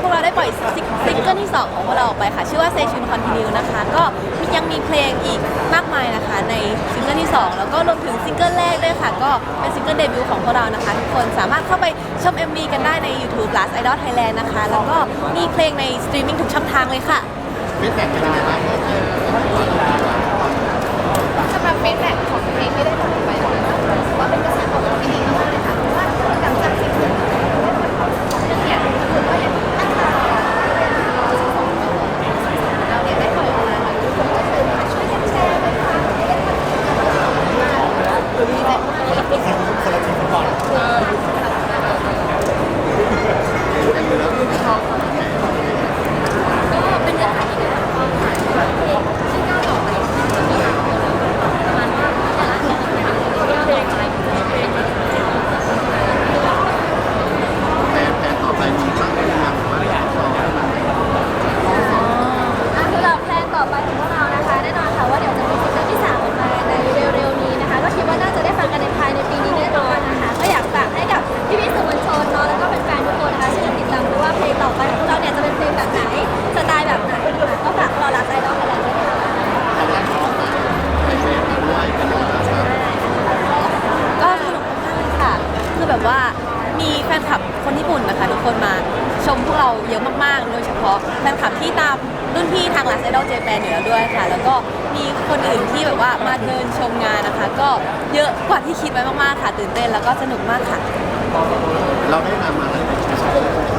พวกเราได้ปล่อยซิงเกิลที่ 2 ของพวกเราออกไปค่ะ ชื่อว่า Say Tune Continue นะคะ ก็ยังมีเพลงอีกมากมายนะคะ ในซิงเกิลที่ 2 แล้วก็รวมถึงซิงเกิลแรกด้วยค่ะ ก็เป็นซิงเกิลเดบิวต์ของพวกเรานะคะ ทุกคนสามารถเข้าไปชม MV กันได้ใน YouTube Last Idol Thailand นะคะ แล้วก็มีเพลงในสตรีมมิ่งทุกช่องทางเลยค่ะ ฟีดแบ็กเป็นยังไงบ้าง เราเยอะมากๆ โดยเฉพาะแฟนคลับที่ตามรุ่นพี่ทาง Last Idol Japan อยู่แล้วด้วยค่ะ แล้วก็มีคนอื่นที่แบบว่ามาเดินชมงานนะคะ ก็เยอะกว่าที่คิดไว้มากๆค่ะ ตื่นเต้นแล้วก็สนุกมากค่ะ เราได้นำมาตั้งแต่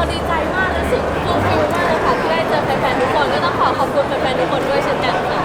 เราดีใจมากและสุดฟูลฟิลมากเลยค่ะที่ได้เจอแฟนๆทุกคนก็ต้องขอขอบคุณแฟนๆทุกคนด้วยเช่นกันค่ะ